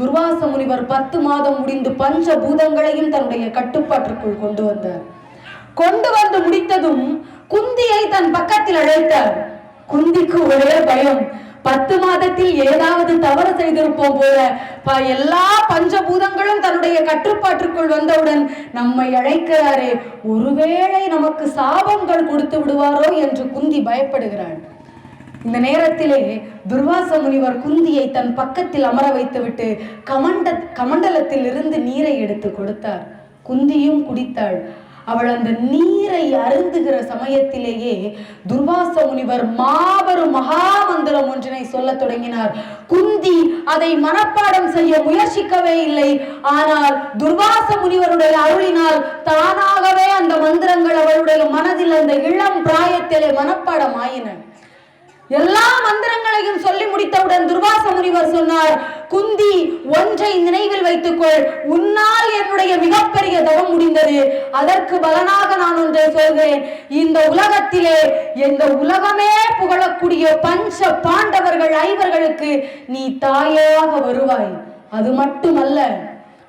துர்வாச முனிவர் பத்து மாதம் முடிந்து பஞ்ச பூதங்களையும் தன்னுடைய கட்டுப்பாட்டிற்குள் கொண்டு வந்தார். கொண்டு வந்து முடித்ததும் குந்தியை தன் பக்கத்தில் அழைத்தார். குந்திக்கு ஒரே பயம் பத்து மாதத்தில் ஏதாவது தவறு செய்திருப்போம் போல ப- எல்லா பஞ்சபூதங்களும் தன்னுடைய கட்டுப்பாட்டிற்குள் வந்தவுடன் நம்மை அழைக்கிறாரே ஒருவேளை நமக்கு சாபங்கள் கொடுத்து விடுவாரோ என்று குந்தி பயப்படுகிறாள். இந்த நேரத்திலே துர்வாச முனிவர் குந்தியை தன் பக்கத்தில் அமர வைத்துவிட்டு கமண்ட கமண்டலத்தில் இருந்து நீரை எடுத்து கொடுத்தார். குந்தியும் குடித்தாள். அவள் அந்த நீரை அருந்துகிற சமயத்திலேயே துர்வாச முனிவர் மாபெரும் மகாமந்திரம் ஒன்றினை சொல்லத் தொடங்கினார். குந்தி அதை மனப்பாடம் செய்ய முயற்சிக்கவே இல்லை. ஆனால் துர்வாச முனிவருடைய அருளினால் தானாகவே அந்த மந்திரங்கள் அவளுடைய மனதில் அந்த இளம் பிராயத்திலே மனப்பாடம் ஆயின எல்லா மந்திரங்களையும் சொல்லி முடித்தவுடன் துர்வாச முனிவர் சொன்னார் குந்தி ஒன்றை நினைவில் வைத்துக்கொள். உன்னால் என்னுடைய மிகப்பெரிய தவம் முடிந்தது. அதற்கு பலனாக நான் ஒன்றை சொல்கிறேன் இந்த உலகத்திலே இந்த உலகமே புகழக்கூடிய பஞ்ச பாண்டவர்கள் ஐவர்களுக்கு நீ தாயாக வருவாய். அது மட்டுமல்ல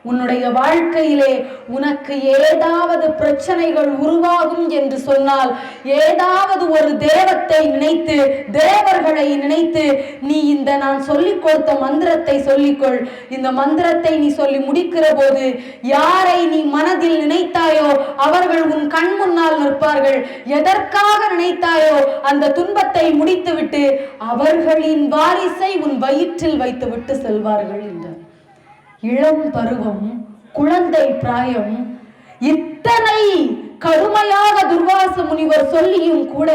உன்னுடைய வாழ்க்கையிலே உனக்கு ஏதாவது பிரச்சனைகள் உருவாகும் என்று சொன்னால் ஏதாவது ஒரு தேவத்தை நினைத்து தேவர்களை நினைத்து நீ இந்த நான் சொல்லிக் கொடுத்த மந்திரத்தை சொல்லிக்கொள். இந்த மந்திரத்தை நீ சொல்லி முடிக்கிற போது யாரை நீ மனதில் நினைத்தாயோ அவர்கள் உன் கண் முன்னால் நிற்பார்கள். எதற்காக நினைத்தாயோ அந்த துன்பத்தை முடித்துவிட்டு அவர்களின் வாரிசை உன் வயிற்றில் வைத்துவிட்டு செல்வார்கள் என்று இளம் பருவம் குழந்தை பிராயம் இத்தனை கடுமையாக துர்வாச முனிவர் சொல்லியும் கூட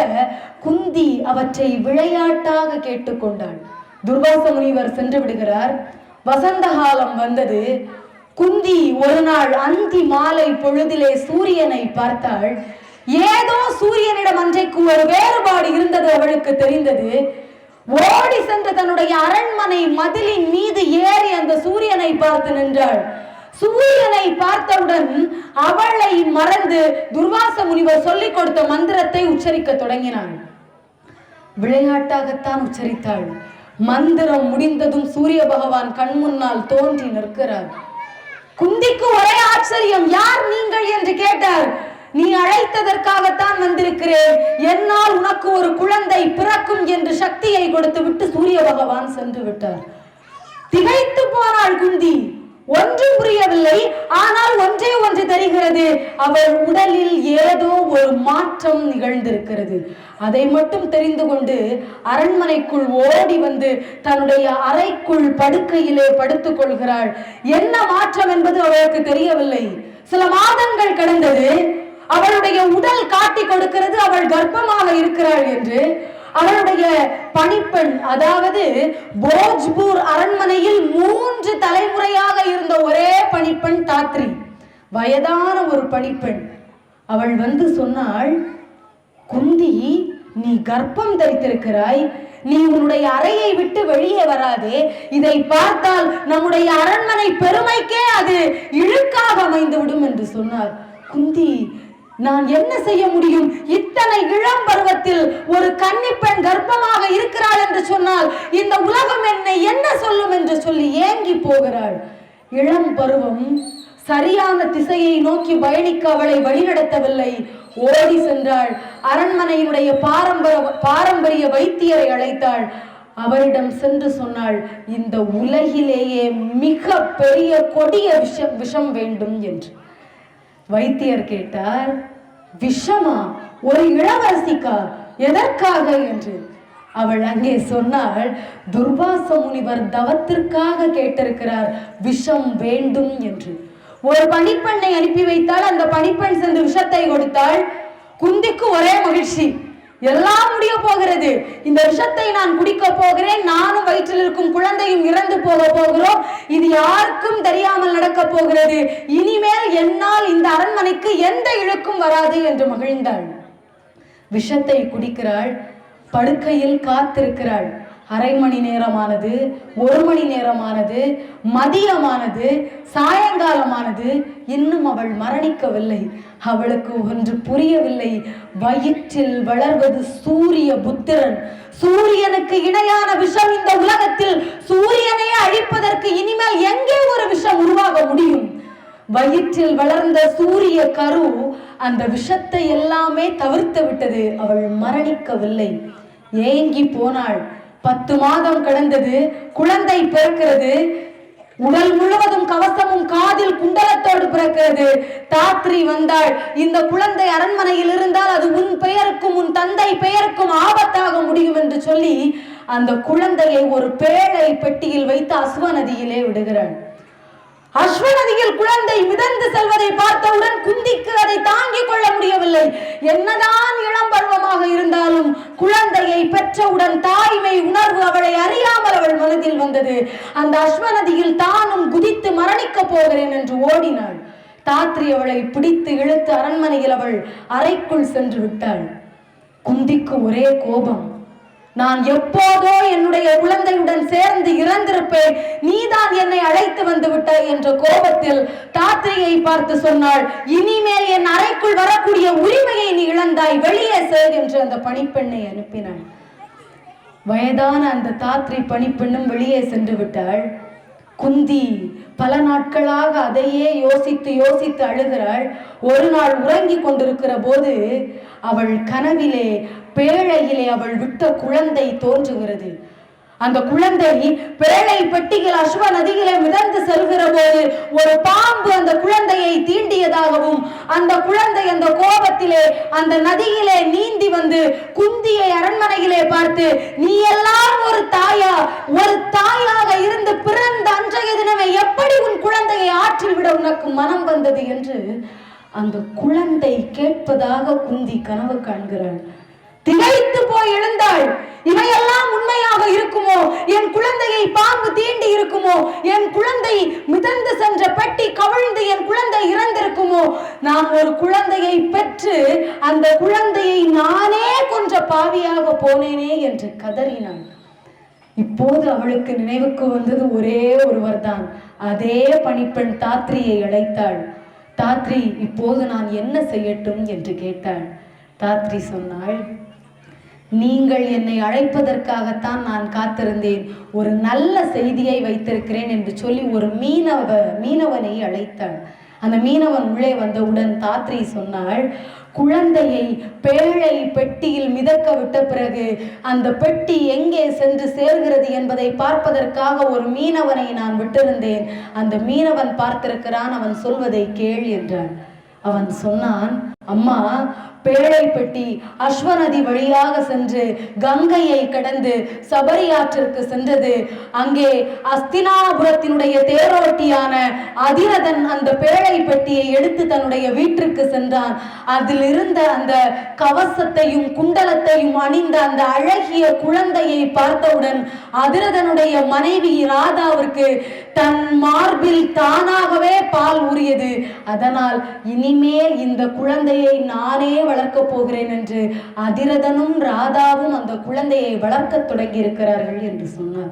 குந்தி அவற்றை விளையாட்டாக கேட்டுக்கொண்டாள் துர்வாச முனிவர் சென்று விடுகிறார். வசந்த காலம் வந்தது. குந்தி ஒரு நாள் அந்தி மாலை பொழுதிலே சூரியனை பார்த்தாள். ஏதோ சூரியனிடம் அன்றைக்கு ஒரு வேறுபாடு இருந்தது அவளுக்கு தெரிந்தது. ஓடி சென்று தன்னுடைய அரண்மனை மதிலின் மீது ஏறி அந்த சூரியனை பார்த்து நின்றாள். சூரியனை பார்த்தவுடன் அவளை மறந்து துர்வாச முனிவர் சொல்லிக் கொடுத்த மந்திரத்தை உச்சரிக்க தொடங்கினாள். விளையாட்டாகத்தான் உச்சரித்தாள். மந்திரம் முடிந்ததும் சூரிய பகவான் கண் முன்னால் தோன்றி நிற்கிறார். குந்திக்கு ஒரே ஆச்சரியம் யார் நீங்கள்? என்று கேட்டார். நீ அழைத்ததற்காகத்தான் வந்திருக்கிறேன். என்னால் உனக்கு ஒரு குழந்தை பிறக்கும் என்று சக்தி கொடுத்து விட்டு சூரிய பகவான் சென்று விட்டார். திகைத்து போனாள் குந்தி. ஒன்றும் புரியவில்லை. ஆனால் ஒன்றே ஒன்று தெரிகிறது. அவள் உடலில் ஏதோ ஒரு மாற்றம் நிகழ்ந்திருக்கிறது. அதை மட்டும் தெரிந்து கொண்டு அரண்மனைக்குள் ஓடி வந்து தன்னுடைய அறைக்குள் படுக்கையிலே படுத்துக் கொள்கிறாள். என்ன மாற்றம் என்பது அவளுக்கு தெரியவில்லை. சில மாதங்கள் கடந்தது. அவளுடைய உடல் காட்டி கொடுக்கிறது. அவள் கர்ப்பமாக இருக்கிறாள் என்று அவளுடைய பணிப்பெண் அதாவது போஜ்பூர் அரண்மனையில் மூன்று தலைமுறையாக இருந்த ஒரே பணிப்பெண் தாத்ரி. வயதான ஒரு பணிப்பெண். அவள் வந்து சொன்னாள் குந்தி நீ கர்ப்பம் தரித்திருக்கிறாய். நீ உன்னுடைய அறையை விட்டு வெளியே வராதே. இதை பார்த்தால் நம்முடைய அரண்மனை பெருமைக்கே அது இழுக்காக அமைந்து விடும் என்று சொன்னார் குந்தி நான் என்ன செய்ய முடியும்? இத்தனை இளம் பருவத்தில் ஒரு கன்னிப்பெண் கர்ப்பமாக இருக்கிறாள் என்று சொன்னால் இந்த உலகம் என்னை என்ன சொல்லும் என்று சொல்லி ஏங்கி போகிறாள். இளம் பருவம் சரியான திசையை நோக்கி பயணிக்க அவளை வழிநடத்தவில்லை. ஓடி சென்றாள். அரண்மனையினுடைய பாரம்பரிய பாரம்பரிய வைத்தியரை அழைத்தாள். அவரிடம் சென்று சொன்னாள் இந்த உலகிலேயே மிக பெரிய கொடிய விஷம் விஷம் வேண்டும் என்று. வைத்தியர் கேட்டார் விஷமா ஒரு இளவரசிக்கா எதற்காக? என்று. அவள் அங்கே சொன்னாள் துர்வாச முனிவர் தவத்திற்காக கேட்டிருக்கிறார் விஷம் வேண்டும் என்று. ஒரு பணிப்பெண்ணை அனுப்பி வைத்தால் அந்த பணிப்பெண் சென்று விஷத்தை கொடுத்தாள்? குந்திக்கு ஒரே மகிழ்ச்சி. எல்லாம் முடிய போகிறது. இந்த விஷத்தை நான் குடிக்க போகிறேன். நானும் வயிற்றில் இருக்கும் குழந்தையும் இறந்து போக போகிறோம். இது யாருக்கும் தெரியாமல் நடக்க போகிறது. இனிமேல் என்னால் இந்த அரண்மனைக்கு எந்த இழுக்கும் வராது என்று மகிழ்ந்தாள். விஷத்தை குடிக்கிறாள். படுக்கையில் காத்திருக்கிறாள். அரை மணி நேரமானது ஒரு மணி நேரமானது மதியமானது சாயங்காலமானது இன்னும் அவள் மரணிக்கவில்லை. அவளுக்கு ஒன்று புரியவில்லை. வயிற்றில் வளர்வது சூரிய புத்திரன். சூரியனுக்கு இணையான விஷம் இந்த உலகத்தில் சூரியனை அழிப்பதற்கு இனிமேல் எங்கே ஒரு விஷம் உருவாக முடியும்? வயிற்றில் வளர்ந்த சூரிய கரு அந்த விஷத்தை எல்லாமே தவிர்த்து விட்டது. அவள் மரணிக்கவில்லை. ஏங்கி போனாள். பத்து மாதம் கடந்தது குழந்தை பிறக்கிறது உடல் முழுவதும் கவசமும் காதில் குண்டலத்தோடு பிறக்கிறது. தாத்ரி வந்தாள். இந்த குழந்தை அரண்மனையில் இருந்தால் அது உன் பெயருக்கும் உன் தந்தை பெயருக்கும் ஆபத்தாக முடியும் என்று சொல்லி அந்த குழந்தையை ஒரு பேழை பெட்டியில் வைத்து அஸ்வநதியிலே விடுகிறாள். அஸ்வநதியில் குழந்தை மிதந்து செல்வதை பார்த்தவுடன் குந்திக்கு அதை தாங்கிக் கொள்ள முடியவில்லை. என்னதான் இளம் பருவமாக இருந்தாலும் குழந்தையை பெற்றவுடன் தாய்மை உணர்வு அவளை அறியாமல் அவள் மனதில் வந்தது. அந்த அஸ்வநதியில் தானும் குதித்து மரணிக்கப் போகிறேன் என்று ஓடினாள். தாத்ரி அவளை பிடித்து இழுத்து அரண்மனையில் அவள் அறைக்குள் சென்று விட்டாள். குந்திக்கு ஒரே கோபம். நான் எப்போதோ என்னுடைய குழந்தையுடன் சேர்ந்து இறந்திருப்பேன். நீதான் என்னை அழைத்து வந்து விட்டாய் என்ற கோபத்தில் தாத்திரியை பார்த்து சொன்னாள் இனிமேல் என் அறைக்குள் வரக்கூடிய உரிமையை நீ இழந்தாய். வெளியே சேர் என்று அந்த பணிப்பெண்ணை அனுப்பினாள். வயதான அந்த தாத்ரி பணிப்பெண்ணும் வெளியே சென்று விட்டாள். குந்தி பல நாட்களாக அதையே யோசித்து யோசித்து அழுகிறாள். ஒரு நாள் உறங்கிக் கொண்டிருக்கிற போது அவள் கனவிலே பேழையிலே அவள் விட்ட குழந்தை தோன்றுகிறது. அந்த குழந்தை பிரளை பெட்டியில் அஸ்வ நதியிலே மிதந்து செல்கிற போது ஒரு பாம்பு அந்த குழந்தையை தீண்டியதாகவும் அந்த குழந்தை அந்த கோபத்திலே அந்த நதியிலே நீந்தி வந்து குந்தியை அரண்மனையிலே பார்த்து நீ எல்லாம் ஒரு தாயா? ஒரு தாயாக இருந்து பிறந்த அன்றைய தினமே எப்படி உன் குழந்தையை ஆற்றில் விட உனக்கு மனம் வந்தது? என்று அந்த குழந்தை கேட்பதாக குந்தி கனவு காண்கிறாள். திகைத்து போய் எழுந்தாள். இவையெல்லாம் உண்மையாக இருக்குமோ? என் குழந்தையை பாம்பு தீண்டி இருக்குமோ? என் குழந்தை மிதந்து சென்ற பெட்டி கவிழ்ந்து என் குழந்தை இறந்திருக்குமோ? நான் ஒரு குழந்தையை பெற்று அந்த குழந்தையை நானே கொன்ற பாவியாக போனேனே என்று கதறினாள் இப்போது அவளுக்கு நினைவுக்கு வந்தது ஒரே ஒருவர் தான் அதே பணிப்பெண் தாத்ரியை அழைத்தாள். தாத்ரி இப்போது நான் என்ன செய்யட்டும்? என்று கேட்டாள். தாத்ரி சொன்னாள் நீங்கள் என்னை அழைப்பதற்காகத்தான் நான் காத்திருந்தேன். ஒரு நல்ல செய்தியை வைத்திருக்கிறேன் என்று சொல்லி ஒரு மீனவ மீனவனை அழைத்தாள். அந்த மீனவன் உள்ளே வந்தவுடன் தாத்ரி சொன்னாள் குழந்தையை பேழை பெட்டியில் மிதக்க விட்ட பிறகு அந்த பெட்டி எங்கே சென்று சேர்கிறது என்பதை பார்ப்பதற்காக ஒரு மீனவனை நான் விட்டிருந்தேன். அந்த மீனவன் பார்த்திருக்கிறான் அவன் சொல்வதை கேள் என்றான். அவன் சொன்னான் அம்மா பேழை பெட்டி அஸ்வநதி வழியாக சென்று கங்கையை கடந்து சபரியாற்றிற்கு சென்றது. அங்கே அஸ்தினாபுரத்தினுடைய தேரோட்டியான அதிரதன் அந்த பேழை பெட்டியை எடுத்து தன்னுடைய வீட்டிற்கு சென்றான். அதில் இருந்த அந்த கவசத்தையும் குண்டலத்தையும் அணிந்த அந்த அழகிய குழந்தையை பார்த்தவுடன் அதிரதனுடைய மனைவி ராதாவிற்கு தன் மார்பில் தானாகவே பால் உரியது அதனால் இனிமேல் இந்த குழந்தை குழந்தையை நானே வளர்க்கப் போகிறேன் என்று அதிரதனும் ராதாவும் அந்த குழந்தையை வளர்க்க தொடங்கி இருக்கிறார்கள் என்று சொன்னார்.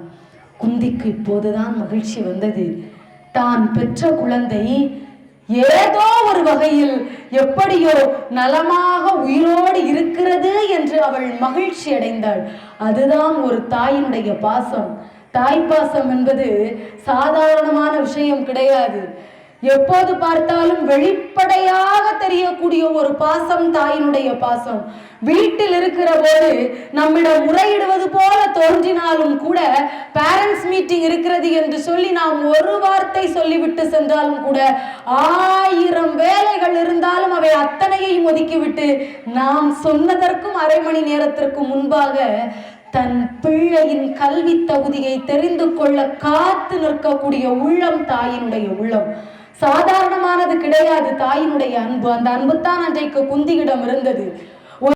குந்திக்கு இப்போதுதான் மகிழ்ச்சி வந்தது. தான் பெற்ற குழந்தை ஏதோ ஒரு வகையில் எப்படியோ நலமாக உயிரோடு இருக்கிறது என்று அவள் மகிழ்ச்சி அடைந்தாள். அதுதான் ஒரு தாயினுடைய பாசம். தாய் பாசம் என்பது சாதாரணமான விஷயம் கிடையாது. எப்போது பார்த்தாலும் வெளிப்படையாக தெரியக்கூடிய ஒரு பாசம் தாயினுடைய பாசம். வீட்டில் இருக்கிற போது நம்மிடம் முறையிடுவது போல தோன்றினாலும் கூட பேரண்ட்ஸ் மீட்டிங் இருக்கிறது என்று சொல்லி நாம் ஒரு வார்த்தை சொல்லிவிட்டு சென்றாலும் கூட ஆயிரம் வேலைகள் இருந்தாலும் அவை அத்தனையையும் ஒதுக்கிவிட்டு நாம் சொன்னதற்கும் அரை மணி நேரத்திற்கு முன்பாக தன் பிள்ளையின் கல்வி தகுதியை தெரிந்து கொள்ள காத்து நிற்கக்கூடிய உள்ளம் தாயினுடைய உள்ளம். சாதாரணமானது கிடையாது தாயினுடைய அன்பு. அந்த அன்புத்தான் அன்றைக்கு குந்தியிடம் இருந்தது.